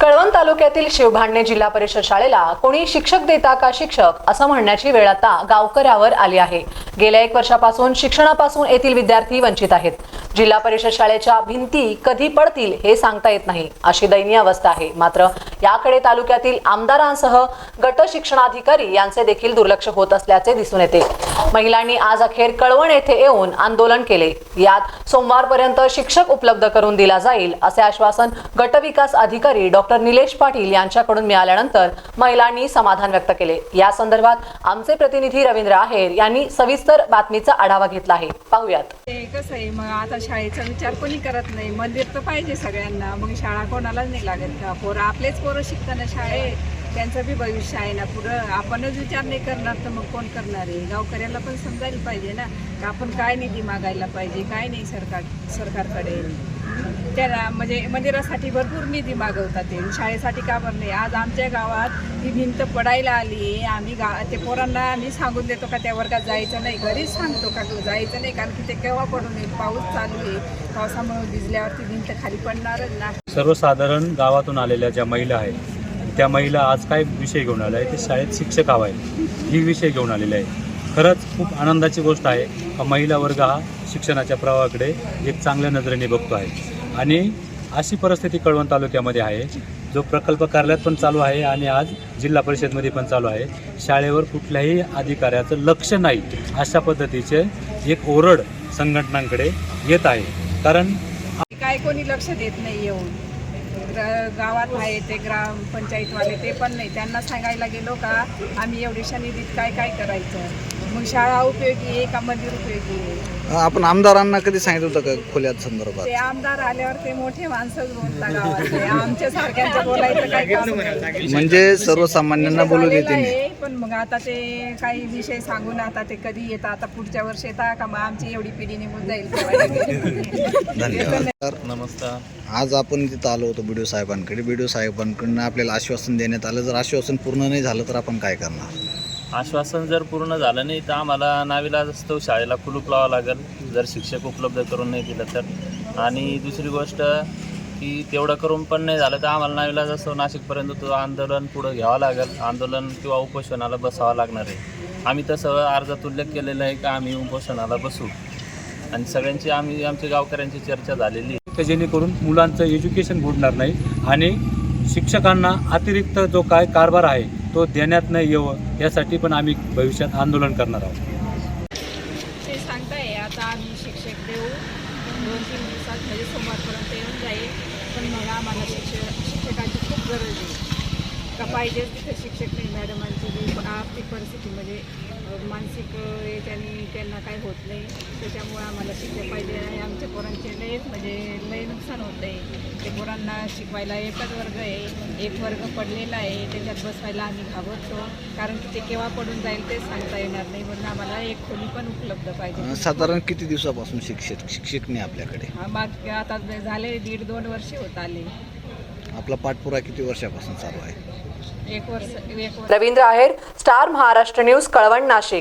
कळवण तालुक्यातील शिवभांडणे जिल्हा परिषद शाळेला कोणी शिक्षक देता का शिक्षक असं म्हणण्याची वेळ आता गावकऱ्यावर आली आहे. गेल्या एक वर्षापासून शिक्षणापासून येथील विद्यार्थी वंचित आहेत. जिल्हा परिषद शाळेच्या भिंती कधी पडतील हे सांगता येत नाही. अशी दयनीय अवस्था आहे. मात्र याकडे तालुक्यातील आमदारांसह गट शिक्षणाधिकारी यांचे देखील दुर्लक्ष होत असल्याचे दिसून येते. महिलांनी आज अखेर कळवण येथे येऊन आंदोलन केले. यात सोमवारपर्यंत शिक्षक उपलब्ध करून दिला जाईल असे आश्वासन गटविकास अधिकारी डॉक्टर निलेश पाटील यांच्याकडून मिळाल्यानंतर महिलांनी समाधान व्यक्त केले. या संदर्भात आमचे प्रतिनिधी रवींद्र आहेर यांनी सविस्तर बातमीचा आढावा घेतला आहे. पाहूयात. शाळेचा विचार कोणी करत नाही. मंदिर तर पाहिजे सगळ्यांना. मग शाळा कोणालाच नाही लागत का? पोरं आपलेच पोरं शिकताना शाळेत. त्यांचं बी भविष्य आहे ना पुढं. आपणच विचार नाही करणार तर मग कोण करणार आहे? गावकऱ्याला पण समजायला पाहिजे ना का आपण काय निधी मागायला पाहिजे काय नाही सरकार सरकारकडे? त्याला म्हणजे मंदिरासाठी भरपूर निधी मागवतात ते. शाळेसाठी का बरं नाही? आज आमच्या गावात ही भिंत पडायला आली. आम्ही गा ते पोरांना आम्ही सांगून देतो का त्या वर्गात जायचं नाही. घरीच सांगतो का तू जायचं नाही. कारण की ते केव्हा पडून येईल? पाऊस चालू आहे. पावसामुळे भिजल्यावरती भिंत खाली पडणारच ना. सर्वसाधारण गावातून आलेल्या ज्या महिला आहेत त्या महिला आज काय विषय घेऊन आल्या आहेत ते शाळेत शिक्षक हवा आहे ही विषय घेऊन आलेले आहे खरंच खूप आनंदाची गोष्ट आहे. का महिला वर्ग हा शिक्षणाच्या प्रवाहाकडे एक चांगल्या नजरेने बघतो आहे. आणि अशी परिस्थिती कळवण तालुक्यामध्ये आहे. जो प्रकल्प कार्यालयात पण चालू आहे आणि आज जिल्हा परिषदमध्ये पण चालू आहे. शाळेवर कुठल्याही अधिकाऱ्याचं लक्ष नाही अशा पद्धतीचे एक ओरड संघटनांकडे येत आहे. कारण काय कोणी लक्ष देत नाही येऊन. ग्र- गावात आहे ते ग्रामपंचायतवाले ते पण नाही. त्यांना सांगायला गेलो का आम्ही एवढ्याशा निधीत काय काय करायचं? मग शाळा उपयोगी आहे का मंदिर उपयोगी आहे? आपण आमदारांना कधी सांगितलं होतं का खोल्यात संदर्भात? ते आमदार आल्यावर ते मोठे माणसंच बोलता गावातले आमच्या सारख्यांचं बोलायचं काय काम नाही. म्हणजे सर्वसामान्यांना बोलू झालेलं देते नाही आहे, पण मग आता ते काही विषय सांगून आता ते कधी येतात आता पुढच्या वर्षी येतात का मग आमची एवढी पिढी निघून जाईल? तेव्हा. धन्यवाद. तर नमस्कार. आज आपण तिथं आलो होतो बी साहेबांकडे. बी साहेबांकडनं आपल्याला आश्वासन देण्यात आलं. जर आश्वासन पूर्ण नाही झालं तर आपण काय करणार? आश्वासन जर पूर्ण झालं नाही तर आम्हाला नाविला असतो शाळेला कुलूप लावावं लागेल. जर शिक्षक उपलब्ध करून नाही दिलं तर. आणि दुसरी गोष्ट की तेवढं करून पण नाही झालं तर आम्हाला नाविला असतो नाशिकपर्यंत तो आंदोलन पुढं घ्यावं लागेल. आंदोलन किंवा उपोषणाला बसावं लागणार आहे. आम्ही तसं अर्जात उल्लेख केलेला आहे का आम्ही उपोषणाला बसू. आणि सगळ्यांची आम्ही आमच्या गावकऱ्यांची चर्चा झालेली आहे. जेणेकरून मुलांचं एज्युकेशन बुडणार नाही आणि शिक्षकांना अतिरिक्त जो काय कारभार आहे तो देण्यात नाही यावं यासाठी पण आम्ही भविष्यात आंदोलन करणार आहोत. ते सांगताय आता आम्ही शिक्षक देऊ. दोन तीन दिवसात म्हणजे सोमवारपर्यंत येऊन जाईल. पण मला आम्हाला शिक्षक शिक्षकांची खूप गरज आहे. का पाहिजे तिथे शिक्षक नाही मॅडमांची जी आर्थिक परिस्थिती म्हणजे मानसिक याच्याने त्यांना काही होत नाही. त्याच्यामुळे आम्हाला शिक्षक पाहिजे आणि आमच्या पोरांचे लयच म्हणजे लय नुकसान होत आहे. ते पोरांना शिकवायला एकच वर्ग आहे. एक वर्ग पडलेला आहे. त्याच्यात बसवायला आम्ही घाबरतो. कारण की ते केव्हा पडून जाईल तेच सांगता येणार नाही. म्हणून आम्हाला एक खोली पण उपलब्ध पाहिजे. साधारण किती दिवसापासून शिक्षक शिक्षक नाही आपल्याकडे? हा, माग आता झाले दीड दोन वर्षे होत आले. आपला पाठपुरा किती वर्षापासून चालू आहे? Ravindra Aher star Maharashtra news Kalwan Nashik.